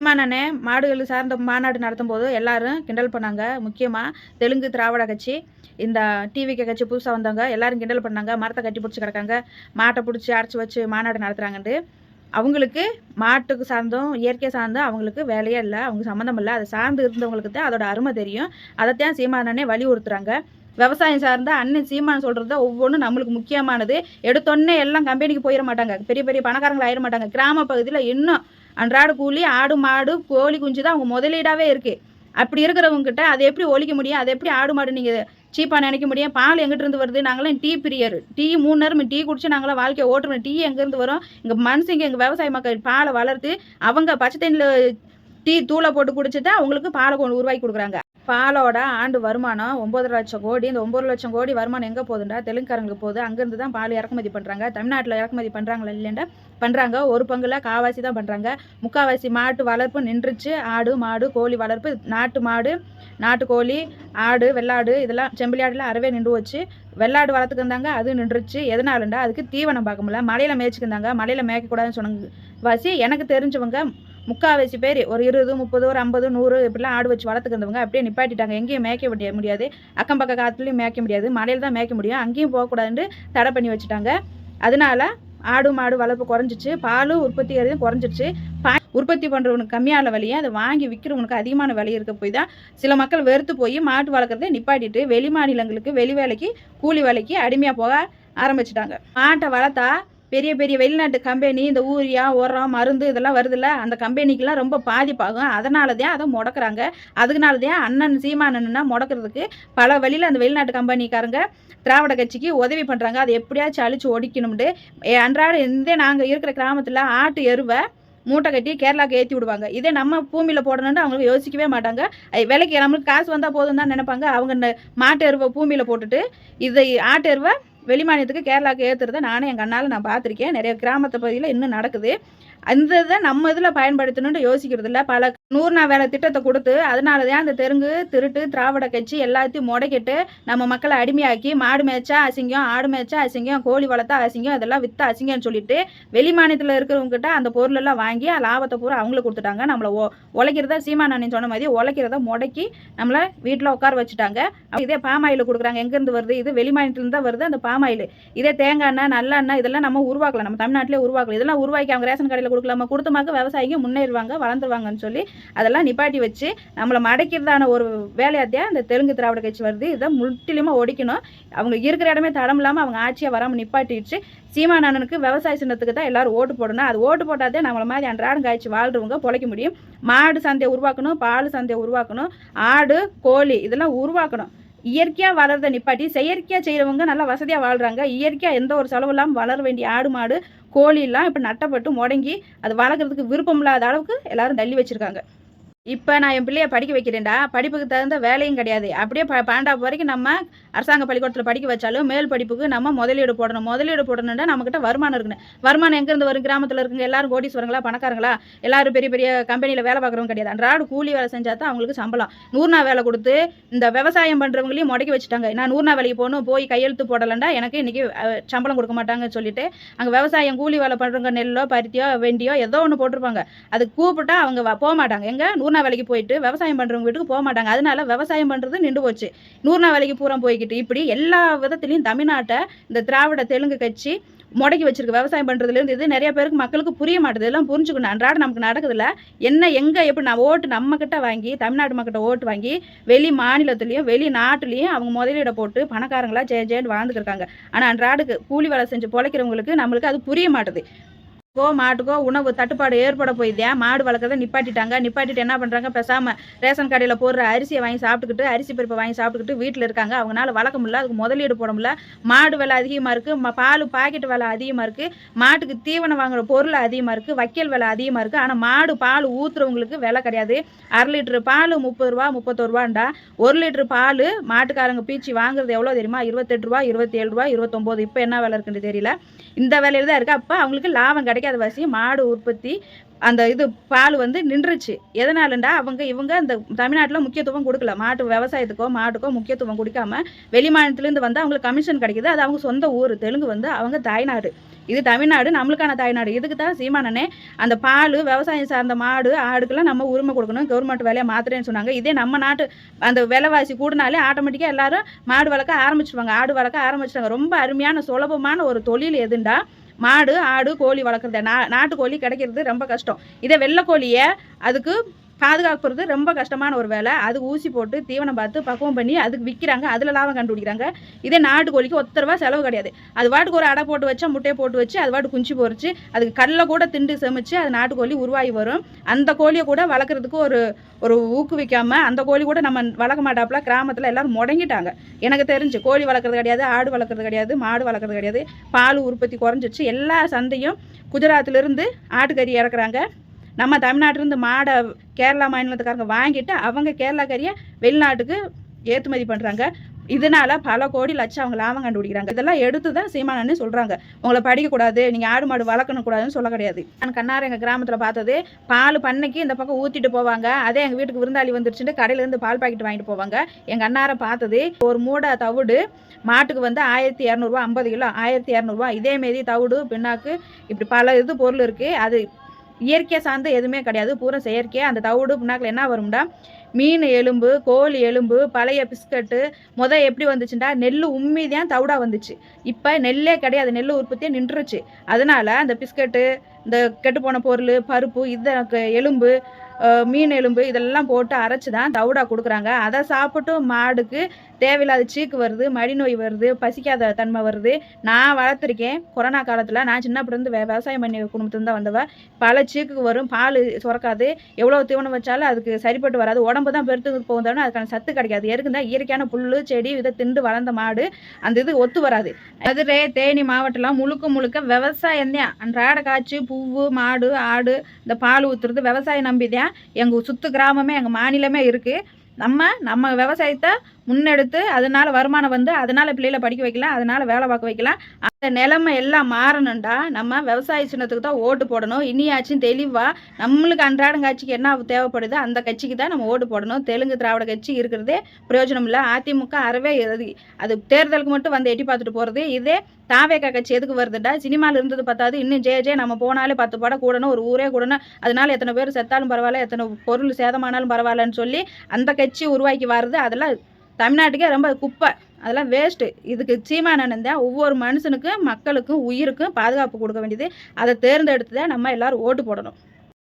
சீமானனே மாடுகள் சார்ந்த மாநாடு நடத்தும் போது எல்லாரும் கிண்டல் பண்ணாங்க. முக்கியமாக தெலுங்கு திராவிட கட்சி இந்த டிவிக்கு கட்சி புதுசாக வந்தவங்க எல்லாரும் கிண்டல் பண்ணாங்க. மரத்தை கட்டி பிடிச்சி கிடக்காங்க. மாட்டை பிடிச்சி அரைச்சி வச்சு மாநாடு நடத்துகிறாங்கன்ட்டு அவங்களுக்கு மாட்டுக்கு சார்ந்தும் இயற்கை சார்ந்தும் அவங்களுக்கு வேலையே இல்லை. அவங்க சம்மந்தம் இல்லை. அதை சார்ந்து இருந்தவங்களுக்கு தான் அதோட அருமை தெரியும். அதைத்தான் சீமானே வலியுறுத்துறாங்க. விவசாயம் சார்ந்த அண்ணன் சீமான் சொல்கிறது ஒவ்வொன்றும் நம்மளுக்கு முக்கியமானது. எடுத்தோடனே எல்லாம் கம்பெனிக்கு போயிட மாட்டாங்க. பெரிய பெரிய பணக்காரங்களாக ஆயிட மாட்டாங்க. கிராம பகுதியில் இன்னும் அன்றாட கூலி ஆடு மாடு கோழி குஞ்சு தான் அவங்க முதலீடாகவே இருக்குது அப்படி இருக்கிறவங்ககிட்ட அதை எப்படி ஒழிக்க முடியும்? அதை எப்படி ஆடு மாடு நீங்கள் சீப்பாக நினைக்க முடியும்? பால் எங்கிட்டிருந்து வருது? நாங்களாம் டீ பிரியர். டீ மூணு நேரம் டீ குடிச்சு நாங்களாம் வாழ்க்கையை ஓட்டுறோம். டீ எங்கேருந்து வரும்? இங்கே மனுஷங்க எங்கள் விவசாய மக்கள் பாலை வளர்த்து அவங்க பச்சை தண்ணியில் டீ தூளை போட்டு குடிச்சிட்டு அவங்களுக்கு பாலை கொண்டு உருவாக்கி கொடுக்குறாங்க. பாலோட ஆண்டு வருமானம் ஒம்பது லட்சம் கோடி. இந்த ஒம்பது லட்சம் கோடி வருமானம் எங்கே போகுதுண்டா? தெலுங்குக்காரங்களுக்கு போகுது. அங்கேருந்து தான் பால் இறக்குமதி பண்ணுறாங்க தமிழ்நாட்டில் இறக்குமதி பண்ணுறாங்களா இல்லைண்டா பண்ணுறாங்க ஒரு பங்குல காவாசி தான் பண்ணுறாங்க முக்காவாசி மாட்டு வளர்ப்பு நின்றுச்சு. ஆடு மாடு கோழி வளர்ப்பு நாட்டு மாடு நாட்டுக்கோழி ஆடு வெள்ளாடு இதெல்லாம் செம்பிலி அறவே நின்று வச்சு வெள்ளாடு வளர்த்துக்கு இருந்தாங்க. அது நின்றுச்சு. எதனாலண்டா? அதுக்கு தீவனம் பார்க்க முடியல. மலையில் மேய்ச்சிக்கிருந்தாங்க மலையில் மேய்க்கக்கூடாதுன்னு சொன்னாங்க. வாசி எனக்கு தெரிஞ்சவங்க முக்கால்வாசி பேர் ஒரு இருபது முப்பது ஒரு ஐம்பது நூறு இப்படிலாம் ஆடு வச்சு வளர்த்துக்கிறவங்க அப்படியே நிப்பாட்டிட்டாங்க. எங்கேயும் மேய்க்க முடிய முடியாது. அக்கம் பக்க காத்துலேயும் மேய்க்க முடியாது. மலையில் தான் மேய்க்க முடியும். அங்கேயும் போகக்கூடாதுன்னு தடை பண்ணி வச்சுட்டாங்க. அதனால ஆடு மாடு வளர்ப்பு குறைஞ்சிச்சு. பாலும் உற்பத்தி ஆகுறது குறைஞ்சிருச்சு. பா உற்பத்தி பண்ணுறவனுக்கு கம்மியான விலையை அதை வாங்கி விற்கிறவனுக்கு அதிகமான விலை இருக்க போய் தான் சில மக்கள் வெறுத்து போய் மாட்டு வளர்க்குறதை நிப்பாட்டிட்டு வெளி மாநிலங்களுக்கு வெளி வேலைக்கு கூலி வேலைக்கு அடிமையாக போக ஆரம்பிச்சிட்டாங்க. மாட்டை வளர்த்தா பெரிய பெரிய வெளிநாட்டு கம்பெனி இந்த ஊரியா உரம் மருந்து இதெல்லாம் வருதுல்ல அந்த கம்பெனிக்கெலாம் ரொம்ப பாதிப்பாகும். அதனால தான் அதை முடக்கிறாங்க. அதனால தான் அண்ணன் சீமானன்னா முடக்கிறதுக்கு பல வழியில் அந்த வெளிநாட்டு கம்பெனிக்காரங்க திராவிட கட்சிக்கு உதவி பண்ணுறாங்க அதை எப்படியாச்சும் அழிச்சு ஒடிக்கணும்ட்டு அன்றாட இந்த நாங்கள் இருக்கிற கிராமத்தில் ஆட்டு எருவை மூட்டை கட்டி கேரளாக்கு ஏற்றி விடுவாங்க. இதே நம்ம பூமியில் போடணும்னு அவங்க யோசிக்கவே மாட்டாங்க. விலைக்கு நம்மளுக்கு காசு வந்தால் போதும் தான் நினைப்பாங்க. அவங்க இந்த மாட்டு எருவை பூமியில் போட்டுட்டு இதை ஆட்டு எருவை வெளிமாநிலத்துக்கு கேரளாவுக்கு ஏற்றுறத நானும் என் கண்ணால் நான் பார்த்துருக்கேன். நிறைய கிராமத்து பகுதியில் இன்னும் நடக்குது. அந்த இதை நம்ம இதில் பயன்படுத்தணும்னு யோசிக்கிறது இல்லை. பல நூறு நாள் வேலை திட்டத்தை கொடுத்து அதனால தான் அந்த தெலுங்கு திருட்டு திராவிட கட்சி எல்லாத்தையும் முடக்கிட்டு நம்ம மக்களை அடிமையாக்கி மாடு மேய்ச்சா அசிங்கம் ஆடு மேய்ச்சா அசிங்கம் கோழி வளர்த்தா அசிங்கம் இதெல்லாம் வித்தா அசிங்கம்னு சொல்லிட்டு வெளி மாநிலத்தில் இருக்கிறவங்ககிட்ட அந்த பொருளெல்லாம் வாங்கி லாபத்தை பூரா அவங்களுக்கு கொடுத்துட்டாங்க. நம்மளை ஒ உழைக்கிறத சீமானண்ணன் சொன்ன மாதிரி உழைக்கிறத முடக்கி நம்மளை வீட்டில் உட்கார வச்சுட்டாங்க. இதே பாமாயில் கொடுக்குறாங்க. எங்கேருந்து வருது இது? வெளி மாநிலத்துலேருந்து தான் வருது. அந்த பாமாயில் இதே தேங்காய் எண்ணெய் நல்லெண்ணெய் இதெல்லாம் நம்ம உருவாக்கலாம் நம்ம தமிழ்நாட்டிலே உருவாக்கலாம் இதெல்லாம் உருவாக்கி அவங்க ரேஷன் கடையில் கொடுக்கலாமா? கொடுத்தமாக்க விவசாயிங்க முன்னேறுவாங்க வளர்ந்துருவாங்கன்னு சொல்லி அதெல்லாம் நிப்பாட்டி வச்சு நம்மளை மடைக்கிறதான ஒரு வேலையாத்தையாக இந்த தெலுங்கு திராவிட கட்சி வருது. இதை முற்றிலுமாக ஒடிக்கணும். அவங்க இருக்கிற இடமே தடம் இல்லாமல் அவங்க ஆட்சியை வராமல் நிப்பாட்டிடுச்சு. அண்ணனுக்கு விவசாய சின்னத்துக்கு தான் எல்லாரும் ஓட்டு போடணும். அது ஓட்டு போட்டாதே நம்மள மாதிரி அன்றாடம் காய்ச்சி வாழ்றவங்க பிழைக்க முடியும். மாடு சந்தையை உருவாக்கணும் பால் சந்தையை உருவாக்கணும் ஆடு கோழி இதெல்லாம் உருவாக்கணும். இயற்கையாக வளர்றதை நிப்பாட்டி செயற்கையாக செய்கிறவங்க நல்லா வசதியாக வாழ்கிறாங்க இயற்கையாக எந்த ஒரு செலவு இல்லாமல் வளர வேண்டிய ஆடு மாடு கோழிலாம் இப்போ நட்டப்பட்டு முடங்கி அது வளர்க்குறதுக்கு விருப்பம் இல்லாத அளவுக்கு எல்லாரும் தள்ளி வச்சுருக்காங்க. இப்போ நான் என் பிள்ளைய படிக்க வைக்கிறேன்டா. படிப்புக்கு தகுந்த வேலையும் கிடையாது. அப்படியே ப பன்னெண்டாவது வரைக்கும் நம்ம அரசாங்க பள்ளிக்கூடத்தில் படிக்க வச்சாலும் மேல் படிப்புக்கு நம்ம முதலீடு போடணும். முதலீடு போடணும்னா நம்மக்கிட்ட வருமானம் இருக்கணும். வருமானம் எங்கேருந்து வரும்? கிராமத்தில் இருக்குங்க எல்லாரும் கோடீஸ்வரங்களா பணக்காரங்களா? எல்லாரும் பெரிய பெரிய கம்பெனியில் வேலை பார்க்குறவங்க கிடையாது. அன்றாடு கூலி வேலை செஞ்சால் தான் அவங்களுக்கு சம்பளம். நூறுநா வேலை கொடுத்து இந்த விவசாயம் பண்ணுறவங்களையும் முடக்கி வச்சுட்டாங்க. நான் நூறுநா வேலைக்கு போகணும் போய் கையெழுத்து போடலண்டா எனக்கு இன்றைக்கி சம்பளம் கொடுக்க மாட்டாங்கன்னு சொல்லிட்டு அங்கே விவசாயம் கூலி வேலை பண்ணுறவங்க நெல்லோ பருத்தியோ வெண்டியோ ஏதோ ஒன்று போட்டிருப்பாங்க. அது கூப்பிட்டா அவங்க போக மாட்டாங்க. எங்க? நூறுநா வேலைக்கு போயிட்டு விவசாயம் பண்ணுறவங்க வீட்டுக்கு போக மாட்டாங்க. அதனால விவசாயம் பண்ணுறது நின்று போச்சு. நூறுநா வேலைக்கு பூரா போய்கிட்டு இப்படி எல்லா விதத்துலையும் தமிழ்நாட்டை இந்த திராவிட தெலுங்கு கட்சி முடக்கி வச்சிருக்கு. விவசாயம் பண்ணுறதுலேருந்து இது நிறைய பேருக்கு மக்களுக்கு புரிய மாட்டுது. இதெல்லாம் புரிஞ்சுக்கணும். அன்றாட நமக்கு நடக்குதுல என்ன எங்கே எப்படி நான் ஓட்டு நம்ம கிட்ட வாங்கி தமிழ்நாட்டு மக்கள்கிட்ட ஓட்டு வாங்கி வெளி மாநிலத்துலேயும் வெளி நாட்டுலேயும் அவங்க முதலீட போட்டு பணக்காரங்களா ஜெய ஜெயன்னு வாழ்ந்துருக்காங்க ஆனால் அன்றாடுக்கு கூலி வேலை செஞ்சு பொழைக்கிறவங்களுக்கு நம்மளுக்கு அது புரிய மாட்டுது. கோ மாட்டுக்கோ உணவு தட்டுப்பாடு ஏற்பட போய்தேன் மாடு வளர்க்குறத நிப்பாட்டிட்டாங்க. நிப்பாட்டிட்டு என்ன பண்ணுறாங்க பேசாமல் ரேஷன் கடையில் போடுற அரிசியை வாங்கி சாப்பிட்டுக்கிட்டு அரிசி பருப்பை வாங்கி சாப்பிட்டுக்கிட்டு வீட்டில் இருக்காங்க. அவங்களால வளர்க்க முடியல. அதுக்கு முதலீடு போட முடியல. மாடு விலை அதிகமாக இருக்குது பால் பாக்கெட் விலை அதிகமாக இருக்குது மாட்டுக்கு தீவனம் வாங்குற பொருள் அதிகமாக இருக்குது வக்கீல் விலை அதிகமாக இருக்குது ஆனால் மாடு பால் ஊற்றுறவங்களுக்கு விலை கிடையாது. அரை லிட்டரு பால் முப்பது ரூபா முப்பத்தோரு ரூபாண்டா. ஒரு லிட்டரு பால் மாட்டுக்காரங்க பீச்சி வாங்குறது எவ்வளோ தெரியுமா? இருபத்தெட்டு ரூபா இருபத்தேழு ரூபா இருபத்தொம்போது. இப்போ என்ன விலை இருக்குன்னு தெரியல. இந்த விலையில் தான் இருக்குது அப்போ அவங்களுக்கு லாபம் கிடைக்கும் வாசி மாடு உற்பத்தி அந்த இது பால் வந்து நின்றுச்சு. எதனாலண்டா? அவங்க இவங்க அந்த தமிழ்நாட்டில் முக்கியத்துவம் கொடுக்கல. மாட்டு விவசாயத்துக்கோ மாட்டுக்கோ முக்கியத்துவம் கொடுக்காம வெளி மாநிலத்திலேருந்து வந்து அவங்களுக்கு கமிஷன் கிடைக்குது. அது அவங்க சொந்த ஊர். தெலுங்கு வந்து அவங்க தாய்நாடு. இது தமிழ்நாடு நம்மளுக்கான தாய்நாடு. இதுக்கு தான் சீமானனே அந்த பால் விவசாயம் சார்ந்த மாடு ஆடுக்கெல்லாம் நம்ம உரிமை கொடுக்கணும். கவர்மெண்ட் வேலையை மாத்திரேன்னு சொன்னாங்க. இதே நம்ம நாட்டு அந்த விலைவாசி கூடினாலே ஆட்டோமேட்டிக்காக எல்லாரும் மாடு வளர்க்க ஆரம்பிச்சிருவாங்க. ஆடு வளர்க்க ஆரம்பிச்சிட்டாங்க ரொம்ப அருமையான சுலபமான ஒரு தொழில் எதுண்டா? மாடு ஆடு கோழி வளர்க்குறது. நா நாட்டுக்கோழி கிடைக்கிறது ரொம்ப கஷ்டம். இதே வெள்ளைக்கோழியை அதுக்கு பாதுகாக்கிறது ரொம்ப கஷ்டமான ஒரு வேலை. அது ஊசி போட்டு தீவனம் பார்த்து பக்குவம் பண்ணி அதுக்கு விற்கிறாங்க அதில் லாபம் கண்டுபிடிக்கிறாங்க. இதே நாட்டுக்கோழிக்கு ஒத்த ரூபா செலவு கிடையாது. அது வாட்டுக்கு ஒரு அடை போட்டு வச்சா முட்டையை போட்டு வச்சு அது வாட்டு குஞ்சு பொறிச்சு அதுக்கு கல்லை கூட திண்டு செமிச்சு அது நாட்டுக்கோழி உருவாகி வரும். அந்த கோழியை கூட வளர்க்குறதுக்கு ஒரு ஒரு ஊக்குவிக்காம அந்த கோழி கூட நம்ம வளர்க்க மாட்டாப்புல கிராமத்தில் எல்லாரும் முடங்கிட்டாங்க. எனக்கு தெரிஞ்சு கோழி வளர்க்குறது கிடையாது ஆடு வளர்க்குறது கிடையாது மாடு வளர்க்குறது கிடையாது. பால் உற்பத்தி குறைஞ்சிச்சு எல்லா சந்தையும் குஜராத்திலிருந்து ஆட்டுக்கறி இறக்குறாங்க. நம்ம தமிழ்நாட்டிலேருந்து மாடை கேரளா மாநிலத்துக்காரங்க வாங்கிட்டு அவங்க கேரளா கறியை வெளிநாட்டுக்கு ஏற்றுமதி பண்ணுறாங்க இதனால பல கோடி லட்சம் அவங்க லாபம் கண்டுபிடிக்கிறாங்க. இதெல்லாம் எடுத்து தான் சீமானன்னு சொல்கிறாங்க உங்களை படிக்கக்கூடாது நீங்கள் ஆடு மாடு வளர்க்கணும் கூடாதுன்னு சொல்ல கிடையாது. நான் கண்ணார் எங்கள் கிராமத்தில் பார்த்தது பால் பண்ணைக்கு இந்த பக்கம் ஊற்றிட்டு போவாங்க. அதே எங்கள் வீட்டுக்கு விருந்தாளி வந்துருச்சுட்டு கடையிலேருந்து பால் பாக்கெட் வாங்கிட்டு போவாங்க. எங்கள் அண்ணாரை பார்த்தது ஒரு மூடை தவிடு மாட்டுக்கு வந்து ஆயிரத்தி இரநூறுவா ஐம்பது கிலோ ஆயிரத்தி இரநூறுவா. இதேமாரி தவிடு பின்னாக்கு இப்படி பல இது பொருள் இருக்குது அது இயற்கை சார்ந்த எதுவுமே கிடையாது. பூரா செயற்கையாக அந்த தவிடு புண்ணாக்கில் என்ன வரும்டா? மீன் எலும்பு கோழி எலும்பு பழைய பிஸ்கட்டு முத எப்படி வந்துச்சுண்டா? நெல் உம்மி தான் வந்துச்சு. இப்போ நெல்லே கிடையாது. நெல் உற்பத்தியே நின்றுச்சு. அதனால் அந்த பிஸ்கட்டு இந்த கெட்டுப்போன பொருள் பருப்பு இது எலும்பு மீன் எலும்பு இதெல்லாம் போட்டு அரைச்சி தான் தவிடா கொடுக்குறாங்க. அதை சாப்பிட்டு மாடுக்கு தேவையில்லாத சீக்கு வருது மடிநோய் வருது பசிக்காத தன்மை வருது. நான் வளர்த்துருக்கேன். கொரோனா காலத்தில் நான் சின்ன பிறந்து வே விவசாயம் பண்ணி குடும்பத்துலேருந்து தான் வந்தவ. பல சீக்குக்கு வரும் பால் சுரக்காது. எவ்வளோ தீவனம் வச்சாலும் அதுக்கு சரிப்பட்டு வராது. உடம்பு தான் பெருத்து போகுதாலும் அதுக்கான சத்து கிடைக்காது. எதுக்குன்னா இயற்கையான புல் செடி இதை திண்டு வளர்ந்த மாடு அந்த இது ஒத்து வராது. மதுரை தேனி மாவட்டம்லாம் முழுக்க முழுக்க விவசாயம் தான் அன்றாட காய்ச்சி பூவு மாடு ஆடு இந்த பால் ஊற்றுறது விவசாயம் நம்பி தான் எங்கள் சுற்று கிராமமே எங்கள் மாநிலமே இருக்குது நம்ம நம்ம விவசாயத்தை முன்னெடுத்து அதனால் வருமானம் வந்து அதனால் பிள்ளைகளை படிக்க வைக்கலாம் அதனால் வேலை பார்க்க வைக்கலாம். அந்த நிலைமை எல்லாம் மாறணும்டா. நம்ம விவசாய சின்னத்துக்கு தான் ஓட்டு போடணும். இனியாச்சும் தெளிவாக நம்மளுக்கு அன்றாடம் கட்சிக்கு என்ன தேவைப்படுதோ அந்த கட்சிக்கு தான் நம்ம ஓட்டு போடணும். தெலுங்கு திராவிட கட்சி இருக்கிறதே பிரயோஜனம் இல்லை. அதிமுக அறவே அது அது தேர்தலுக்கு மட்டும் வந்து எட்டி பார்த்துட்டு போகிறது இதே தாவேக்கா கட்சி எதுக்கு வருதுடா? சினிமாவில் இருந்தது பார்த்தாது இன்னும் ஜெய ஜெய நம்ம போனாலே பத்து படம் கூடணும். ஒரு ஊரே கூடணும். அதனால எத்தனை பேர் செத்தாலும் பரவாயில்ல. எத்தனை பொருள் சேதமானாலும் பரவாயில்லன்னு சொல்லி அந்த கட்சி உருவாக்கி வருது. அதெல்லாம் தமிழ்நாட்டுக்கே ரொம்ப குப்பை. அதெல்லாம் வேஸ்ட்டு இதுக்கு சீமான தான் ஒவ்வொரு மனுஷனுக்கும் மக்களுக்கும் உயிருக்கும் பாதுகாப்பு கொடுக்க வேண்டியது. அதை தேர்ந்தெடுத்து தான் நம்ம எல்லாரும் ஓட்டு போடணும்.